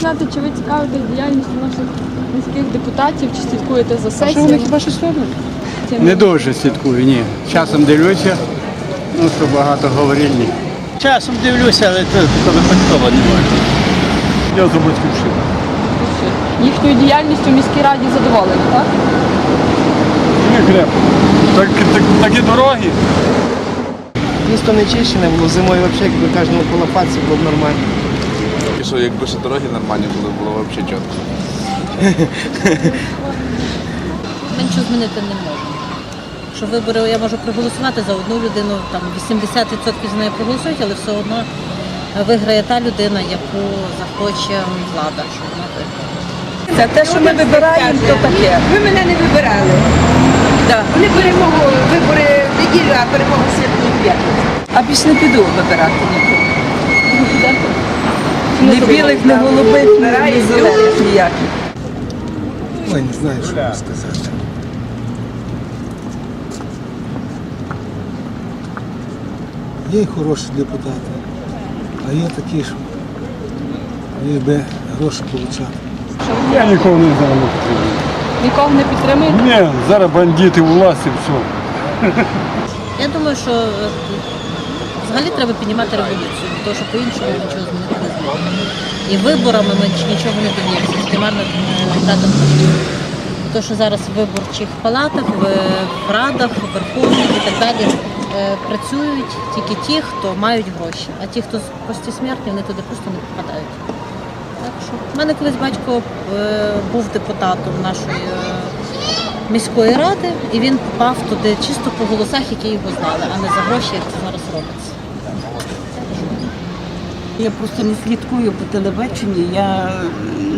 знати, чи ви цікавитесь діяльністю наших міських депутатів, чи слідкуєте за Що вони сесіями? хіба щось роблять? Не дуже слідкую, ні. Часом дивлюся, ну що багато говорильні. Часом дивлюся, але це то випадково не можна. Я за батьківщину. Їхньою діяльністю в міській раді задоволені, так? Так, так, такі дороги. Місто не чищене було зимою взагалі, якби кожному по лопатці було б нормально. І що, якби ще дороги нормальні були, було б взагалі чітко. Ми нічого змінити не можемо. Що вибори я можу проголосувати за одну людину, там 80% за неї проголосують, але все одно виграє та людина, яку захоче влада, щоб вона виграла. Це те, що ми вибираємо, то таке. Ви мене не вибирали. Да. Вони перемогу вибори в неділю, а перемогу святку в п'ятницю. А більш не піду вибирати нікого. Ні білих, ні голубих, ні зелених ніяких. Ой, не знаю, що вам сказати. Є й хороші депутати, а є такі, що би гроші отримати. Я нікого не знаю. Нікого не підтримуєте? Ні, зараз бандити у власті, все. Я думаю, що е, взагалі треба піднімати революцію, тому що по-іншому нічого змінити не зможемо. І виборами ми нічого не доб'ємося, тільки марно тратимо коштів. То, що зараз в виборчих палатах, в, в радах, в верховних і так далі е, працюють тільки ті, хто мають гроші, а ті, хто прості смертні, вони туди просто не попадають. Так що в мене колись батько е, був депутатом нашої е, міської ради, і він попав туди чисто по голосах, які його знали, а не за гроші, як це зараз робиться. Я просто не слідкую по телебаченню, я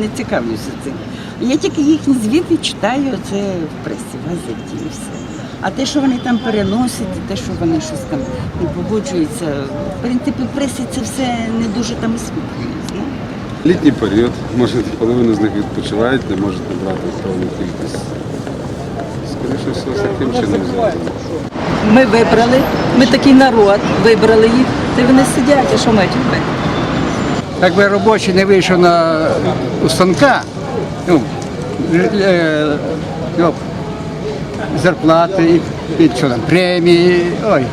не цікавлюся цим. Я тільки їхні звіти читаю, це в пресі, в газеті і все. А те, що вони там переносять, те, що вони щось там не погоджуються, в принципі, в пресі це все не дуже там освітлює. Літній період, може половина з них відпочивають, не можуть набрати повну кількість. Скоріше з таким чином. Ми вибрали, ми такий народ, вибрали їх, то вони сидять, а що мають робити? Якби робочий не вийшов на у станка, ну, е, ну, зарплати, і, і що там, премії, ой.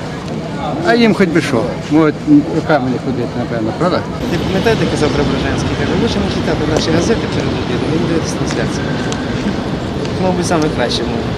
А їм хоч би що. От руками не ходити, напевно, правда? Ти пам'ятаєте, казав Преображенський, каже, лучше не читати наші газети перед обідом, не дивитися трансляцію. Мабуть, саме краще може.